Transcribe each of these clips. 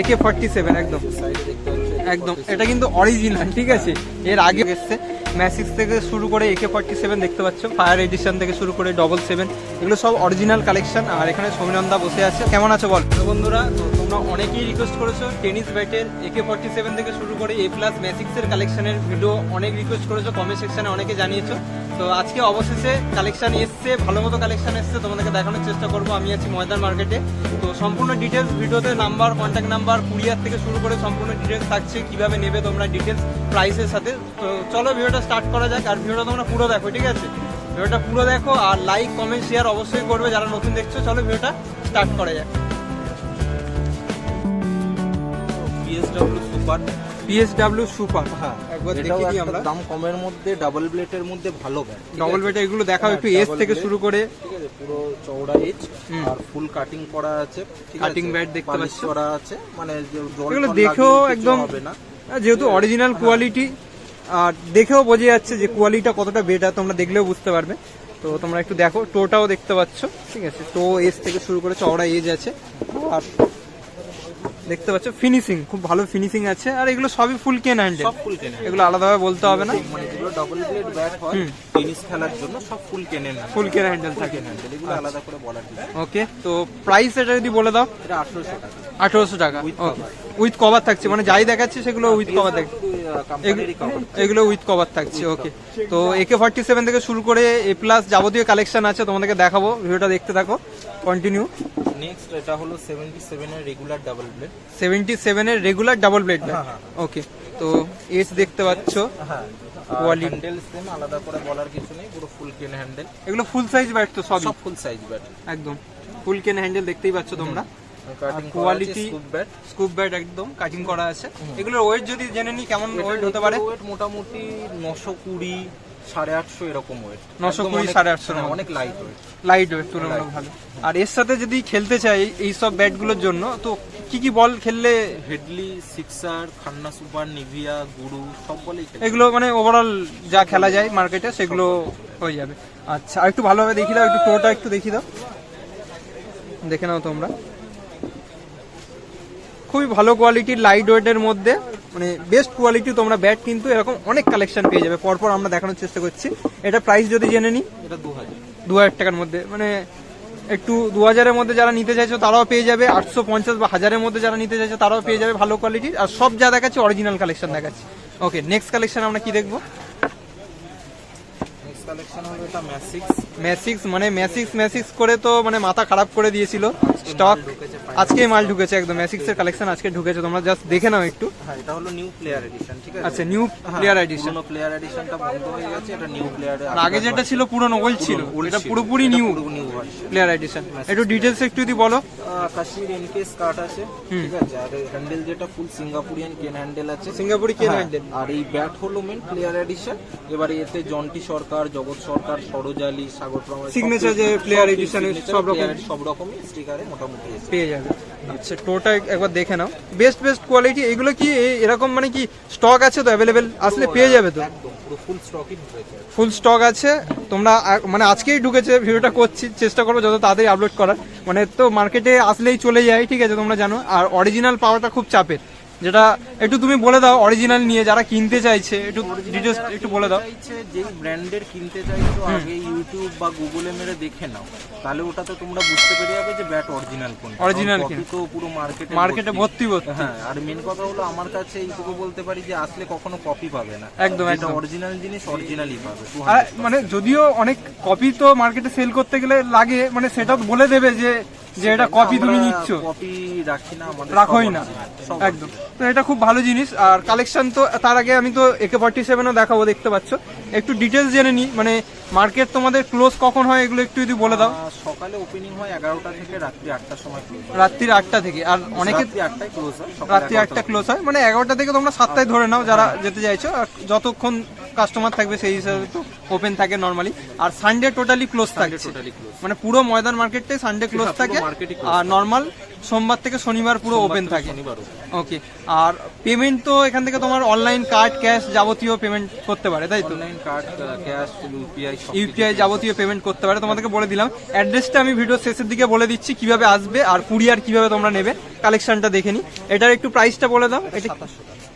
AK forty seven একদম। একদম। এটা কিন্তু অরিজিনাল ঠিক আছে? এর আগে এসছে। ম্যাসিক্স থেকে শুরু করে একে ফর্টি সেভেন দেখতে পাচ্ছ। ফায়ার এডিশন থেকে শুরু করে ডবল সেভেন এগুলো সব অরিজিনাল কালেকশন আর এখানে সৌমিনন্দা বসে আছে। কেমন আছো বল? বন্ধুরা তোমরা অনেকেই রিকোয়েস্ট করেছ। টেনিস ব্যাটের একে ফর্টি সেভেন থেকে শুরু করে এ প্লাস ম্যাসিক্সের কালেকশনের ভিডিও অনেক রিকোয়েস্ট করেছ কমেন্ট সেকশনে অনেকে জানিয়েছো। তো আজকে অবশেষে কালেকশন এসছে ভালো মতো কালেকশন এসছে, তোমাদেরকে দেখানোর চেষ্টা করব। আমি আছি ময়দান মার্কেটে তো সম্পূর্ণ ডিটেলস ভিডিওতে নাম্বার কন্ট্যাক্ট নাম্বার কুরিয়ার থেকে শুরু করে সম্পূর্ণ ডিটেলস থাকছে, কীভাবে নেবে তোমরা ডিটেলস প্রাইসের সাথে। তো চলো ভিডিওটা স্টার্ট করা যাক, আর ভিডিওটা তোমরা পুরো দেখো, ঠিক আছে? ভিডিওটা পুরো দেখো, আর লাইক কমেন্ট শেয়ার অবশ্যই করবে, যারা নতুন দেখছ, চলো ভিডিওটা স্টার্ট করা যাক। পিএসডব্লিউ সুপার পিএসডাব্লিউ সুপার হ্যাঁ একবার দেখে দিই আমরা। দাম কমের মধ্যে ডাবল ব্লেডের মধ্যে ভালো ব্যাট ডবল বেটা এগুলো দেখাও একটু এস থেকে শুরু করে। ঠিক আছে পুরো চওড়া এজ। আর ফুল কাটিং করা আছে Cutting bat দেখতে পাচ্ছ। করা আছে মানে যে এগুলো দেখেও একদম হবে না। যেহেতু অরিজিনাল কোয়ালিটি আর দেখেও বোঝা যাচ্ছে যে কোয়ালিটিটা কতটা বেটার তোমরা দেখলেও বুঝতে পারবে। তো তোমরা একটু দেখো টোটাও দেখতে পাচ্ছ ঠিক আছে? টো এজ থেকে শুরু করে চওড়া এজ আছে। আর দেখতে পাচ্ছ ফিনিশিং খুব ভালো ফিনিশিং আছে। আর এগুলো সবই ফুল কেন হ্যান্ডেল সব ফুল কেনে এগুলো আলাদাভাবে বলতে হবে না। মানে যেগুলো ডাবল ব্লেড ব্যাট হয়। টেনিস খেলার জন্য সব ফুল কেনে ফুল কেন হ্যান্ডেল থাকে। হ্যান্ডেল এগুলো আলাদা করে বলার ওকে তো প্রাইস এটা যদি বলে দাও। এটা আঠারোশো টাকা। আঠারোশো টাকা। ওকে উইথ কভার থাকছে। মানে যাই দেখাচ্ছে সেগুলো উইথ কভার থাকছে এগুলো উইথ কভার থাকছে। ওকে তো একে ফর্টি সেভেন থেকে শুরু করে এ প্লাস যাবতীয় কালেকশন আছে তোমাদেরকে দেখাবো। ভিডিওটা দেখতে থাকো। কন্টিনিউ নেক্সট এটা হলো সেভেন্টি সেভেনের রেগুলার ডাবল ব্লেড সেভেন্টি সেভেনের রেগুলার ডাবল ব্লেড। ওকে তো এস দেখতে পাচ্ছ। হ্যাঁ Quality- হ্যান্ডেল সেম আলাদা করে বলার কিছু নেই পুরো ফুল কেন হ্যান্ডেল এগুলো ফুল সাইজ ব্যাট তো সবই? সব ফুল সাইজ ব্যাট একদম। ফুল কেন হ্যান্ডেল দেখতেই পাচ্ছ তোমরা। Quality scoop bat scoop bat একদম কাটিং করা আছে। এগুলোর ওয়েট যদি জেনে নি কেমন ওয়েট হতে পারে? ওয়েট মোটামুটি নশো কুড়ি সাড়ে আটশো এরকম ওয়েট 920, 850 এর মধ্যে। অনেক লাইট ওয়েট লাইট ওয়েট তুলনামূলক ভালো। আর এর সাথে যদি খেলতে চাই এই সব ব্যাটগুলোর জন্য তো কি কি বল খেললে হেডলি সিক্সার খান্না সুপার নিভিয়া গুরু সব বলেই এগুলো মানে ওভারঅল যা খেলা যায় মার্কেটে সেগুলো হয়ে যাবে। আচ্ছা আর একটু ভালোভাবে দেখি দাও একটু টোটা একটু দেখিয়ে দাও। দেখে নাও তোমরা। খুবই ভালো কোয়ালিটির লাইট ওয়েটের মধ্যে। মানে বেস্ট কোয়ালিটি তোমরা ব্যাট কিন্তু এরকম অনেক কালেকশন পেয়ে যাবে। পরপর আমরা দেখানোর চেষ্টা করছি। এটা প্রাইস যদি জেনে নিই এটা দু হাজার। টাকার মধ্যে। মানে একটু দু হাজারের মধ্যে যারা নিতে চাইছো তারাও পেয়ে যাবে। আটশো পঞ্চাশ বা হাজারের মধ্যে যারা নিতে চাইছো তারাও পেয়ে যাবে ভালো কোয়ালিটির আর সব যা দেখাচ্ছে অরিজিনাল কালেকশন দেখাচ্ছে। ওকে নেক্সট কালেকশন আমরা কি দেখব? কালেকশন হলো এটা ম্যাসিক্স ম্যাসিক্স মানে ম্যাসিক্স ম্যাসিক্স করে তো মানে মাথা খারাপ করে দিয়েছিল। স্টক আজকে মাল ঢুকেছে একদম অ্যাসিক্স এর কালেকশন আজকে ঢুকেছে তোমরা জাস্ট দেখে নাও একটু। হ্যাঁ এটা হলো নিউ প্লেয়ার এডিশন ঠিক আছে? আচ্ছা নিউ প্লেয়ার এডিশন পুরোনো প্লেয়ার এডিশনটা বন্ধ হয়ে গেছে এটা নিউ প্লেয়ার আগে যেটা ছিল পুরনো ওল্ড ছিল। এটা পুরোপুরি নিউ নিউ প্লেয়ার এডিশন একটু ডিটেইলস একটু যদি বলো। কাশ্মীর এনকেস কাট আছে। ঠিক আছে? আর হ্যান্ডেল যেটা ফুল সিঙ্গাপুরিয়ান কেন হ্যান্ডেল আছে। সিঙ্গাপুরি কেন হ্যাঁ, হ্যান্ডেল আর এই ব্যাট হলো মেন প্লেয়ার এডিশন এবারে এতে জন্টি সরকার জগৎ সরকার সরোজালি সাগর প্রমাণ Signature যে edition এর সব রকম। সব রকমই স্টিকারে মোটামুটি পেয়ে যাবে। আচ্ছা টোটা একবার দেখে নাও। বেস্ট বেস্ট কোয়ালিটি এগুলো কি এরকম মানে কি স্টক আছে তো অ্যাভেলেবেল আসলে পেয়ে যাবে তো? একদম। ফুল ফুল স্টক আছে। তোমরা মানে আজকেই ঢুকেছে, ভিডিওটা করছি, চেষ্টা করব যত তাড়াতাড়ি আপলোড করার। মানে তো মার্কেটে আসলেই চলে যায় ঠিক আছে, তোমরা জানো। আর অরিজিনাল পাওয়াটা খুব চাপের। যেটা একটু তুমি বলে দাও অরিজিনাল নিয়ে যারা কিনতে চাইছে একটু ডিটেলস একটু বলে দাও। চাইছে যেই ব্র্যান্ডের কিনতে চাইছো আগে ইউটিউব বা গুগলে মেরে দেখে নাও। তাহলে ওটাতে তোমরা বুঝতে পেরে যাবে যে ব্যাট অরিজিনাল কোন Original কপি তো পুরো মার্কেটে মার্কেটে ভর্তি ভর্তি। হ্যাঁ আর মেন কথা হলো আমার কাছে এইটুকু বলতে পারি যে আসলে কখনো কপি পাবে না। একদম, একদম। অরিজিনাল জিনিস অরিজিনালই পাবে। মানে যদিও অনেক কপি তো মার্কেটে সেল করতে গেলে লাগে মানে সেটা বলে দেবে যে যে এটা কপি তুমি নিচ্ছ। কপি রাখি না রাখোই না। একদম। তো এটা খুব ভালো জিনিস। আর কালেকশন তো তার আগে আমি তো একে ফর্টি সেভেনও দেখাবো দেখতে পাচ্ছ। একটু ডিটেলস জেনে নিই মানে মার্কেট তোমাদের ক্লোজ কখন হয় এগুলো একটু যদি বলে দাও। সকালে ওপেনিং হয় এগারোটা থেকে রাত্রি আটটার সময় রাত্রির আটটা থেকে। আর অনেকে রাত্রি আটটায় ক্লোজ হয় রাত্রি আটটা ক্লোজ হয়। মানে এগারোটা থেকে তোমরা সাতটায় ধরে নাও যারা যেতে চাইছো। আর যতক্ষণ কাস্টমার থাকবে সেই হিসাবে তো ওপেন থাকে নর্মালি আর সানডে টোটালি ক্লোজ থাকে। টোটালি ক্লোজ মানে পুরো ময়দান মার্কেটটাই সানডে ক্লোজ থাকে। আর নর্মাল সোমবার থেকে শনিবার পুরো ওপেন থাকে ওকে আর পেমেন্ট তো এখান থেকে তোমার অনলাইন কার্ড ক্যাশ যাবতীয় পেমেন্ট করতে পারে তাই তো? Online card cash UPI UPI যাবতীয় পেমেন্ট করতে পারে। তোমাদেরকে বলে দিলাম অ্যাড্রেসটা আমি ভিডিও শেষের দিকে বলে দিচ্ছি কীভাবে আসবে আর কুরিয়ার কীভাবে তোমরা নেবে। কালেকশনটা দেখে নি। এটার একটু প্রাইসটা বলে দাও। এটা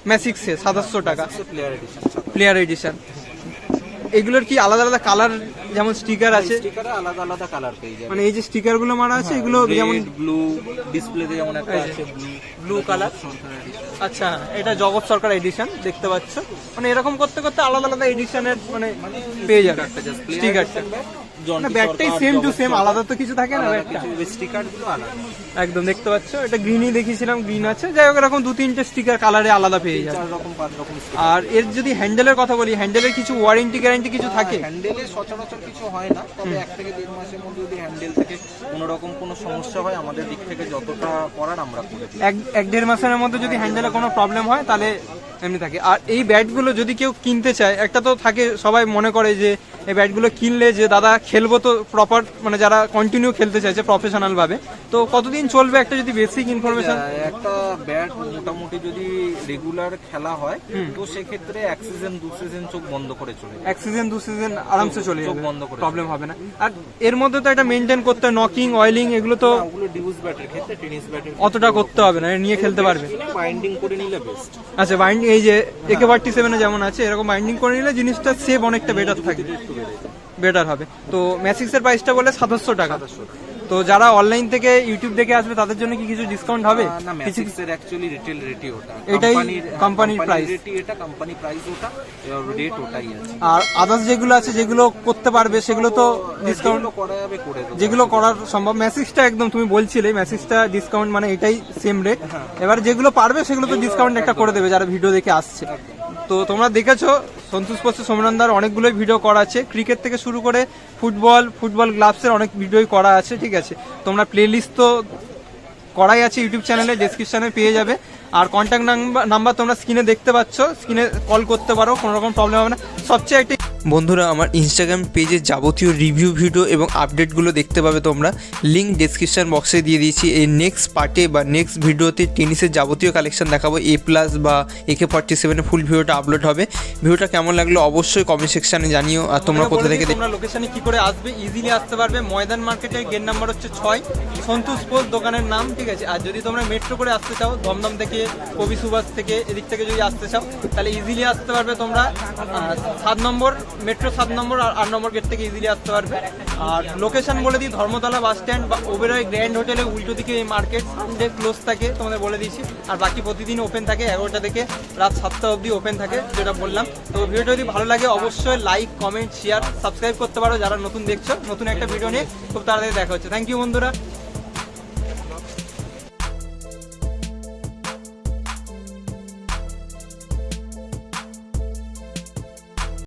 ম্যাসিক্সে সাতাশশো টাকা। প্লেয়ার এডিশন এগুলোর কি আলাদা আলাদা কালার যেমন স্টিকার আছে? স্টিকারে আলাদা আলাদা কালার পেয়ে যাবে। মানে এই যে স্টিকারগুলো মারা আছে এগুলো যেমন ব্লু ডিসপ্লেতে যেমন একটা আছে ব্লু কালার আচ্ছা এটা জগৎ সরকার এডিশন দেখতে পাচ্ছ। মানে এরকম করতে করতে আলাদা আলাদা এডিশনের মানে পেয়ে যাবে। স্টিকারটা ব্যাগটাই সেম টু সেম আলাদা তো কিছু থাকে না ব্যাগটা। স্টিকার আলাদা। একদম দেখতে পাচ্ছ? এটা গ্রিনই দেখিয়েছিলাম গ্রিন আছে। যাই হোক এরকম দু তিনটে স্টিকার কালারে আলাদা পেয়ে যাবে। রকম পাঁচ রকম আর এর যদি হ্যান্ডেলের কথা বলি হ্যান্ডেলের কিছু ওয়ারেন্টি গ্যারান্টি কিছু থাকে? হ্যান্ডেলে সচরাচর কিছু হয় না তবে এক থেকে দেড় মাসের মধ্যে যদি হ্যান্ডেল থেকে কোনো রকম কোনো সমস্যা হয় আমাদের দিক থেকে যতটা করার আমরা করে দিই। এক এক দেড় মাসের মধ্যে যদি হ্যান্ডেলে কোনো প্রবলেম হয় তাহলে এমনি থাকে। আর এই ব্যাটগুলো যদি কেউ কিনতে চায় একটা তো থাকে সবাই মনে করে যে এই ব্যাটগুলো কিনলে যে দাদা খেলব তো প্রপার মানে যারা কন্টিনিউ খেলতে চাইছে প্রফেশনালভাবে তো কতদিন চলবে একটা যদি বেসিক ইনফরমেশন একটা ব্যাট মোটামুটি যদি রেগুলার খেলা হয় তো সেক্ষেত্রে এক সিজন দু সিজন চোখ বন্ধ করে চলে এক সিজন দু সিজন আরামসে চলে চোখ বন্ধ করে প্রবলেম হবে না। আর এর মধ্যে তো এটা মেনটেন করতে নকিং অয়েলিং এগুলো তো ওগুলো ডিউজ ব্যাটের ক্ষেত্রে টেনিস ব্যাটের অতটা করতে হবে না নিয়ে খেলতে পারবে। বাইন্ডিং করে নিলে বেস্ট আচ্ছা বাইন্ডিং এই যে একে ফর্টি সেভেনে যেমন আছে, এরকম বাইন্ডিং করে নিলে জিনিসটা সেভ অনেকটা বেটার যায় বেটার হবে। তো ম্যাসিক্সের প্রাইসটা বলে সাতাশশো টাকা। তো যারা অনলাইন থেকে ইউটিউব দেখে আসবে তাদের জন্য কি কিছু ডিসকাউন্ট হবে? না কিছু এর অ্যাকচুয়ালি রিটেল রেটই ওটা। এটাই কোম্পানির কোম্পানির এটা কোম্পানি প্রাইস ওটা রেট ওটাই আছে। আর আদার্স যেগুলো আছে যেগুলো করতে পারবে সেগুলো তো ডিসকাউন্ট যেগুলো করা যাবে করে যেগুলো করার সম্ভব ম্যাসিক্সটা একদম তুমি বলছিলে ম্যাসিক্সটা ডিসকাউন্ট মানে এটাই সেম রেট এবার যেগুলো পারবে সেগুলো তো ডিসকাউন্ট একটা করে দেবে যারা ভিডিও দেখে আসছে। তো তোমরা দেখেছ, সন্তোষ পোস্ট সোমনন্দার অনেকগুলোই ভিডিও করা আছে। ক্রিকেট থেকে শুরু করে ফুটবল ফুটবল গ্লাভসের অনেক ভিডিওই করা আছে, ঠিক আছে? তোমরা প্লেলিস্ট তো করাই আছে ইউটিউব চ্যানেলে ডিসক্রিপশানে পেয়ে যাবে। আর কন্ট্যাক্ট নাম্বার তোমরা স্ক্রিনে দেখতে পাচ্ছ স্ক্রিনে কল করতে পারো, কোনো রকম প্রবলেম হবে না। সবচেয়ে একটি বন্ধুরা আমার ইনস্টাগ্রাম পেজে যাবতীয় রিভিউ ভিডিও এবং আপডেটগুলো দেখতে পাবে তোমরা। লিঙ্ক ডেসক্রিপশন বক্সে দিয়ে দিয়েছি। এই নেক্সট পার্টে বা নেক্সট ভিডিওতে টেনিসের যাবতীয় কালেকশন দেখাবো। এ প্লাস বা একে ফর্টি সেভেনের ফুল ভিডিওটা আপলোড হবে। ভিডিওটা কেমন লাগল অবশ্যই কমেন্ট সেকশানে জানিও আর তোমরা কোথা থেকে তোমরা লোকেশনে কী করে আসবে। ইজিলি আসতে পারবে ময়দান মার্কেটের গেট নাম্বার হচ্ছে ছয়। সন্তোষ পোস্ট দোকানের নাম ঠিক আছে? আর যদি তোমরা মেট্রো করে আসতে চাও দমদম থেকে কবি সুভাষ থেকে এদিক থেকে যদি আসতে চাও তাহলে ইজিলি আসতে পারবে তোমরা। সাত নম্বর মেট্রো সাত নম্বর আর আট নম্বর গেট থেকে ইজিলি আসতে পারবে। আর লোকেশন বলে দিই, ধর্মতলা বাস স্ট্যান্ড বা ওবেরয় গ্র্যান্ড হোটেলে উল্টো দিকে এই মার্কেট সানডে ক্লোজ থাকে, তোমাদের বলে দিয়েছি। আর বাকি প্রতিদিন ওপেন থাকে, এগারোটা থেকে রাত সাতটা অবধি ওপেন থাকে, যেটা বললাম। তো ভিডিওটা যদি ভালো লাগে, অবশ্যই লাইক কমেন্ট শেয়ার সাবস্ক্রাইব করতে পারো। যারা নতুন দেখছ, নতুন একটা ভিডিও নিয়ে খুব তাড়াতাড়ি দেখা হচ্ছে। থ্যাংক ইউ বন্ধুরা।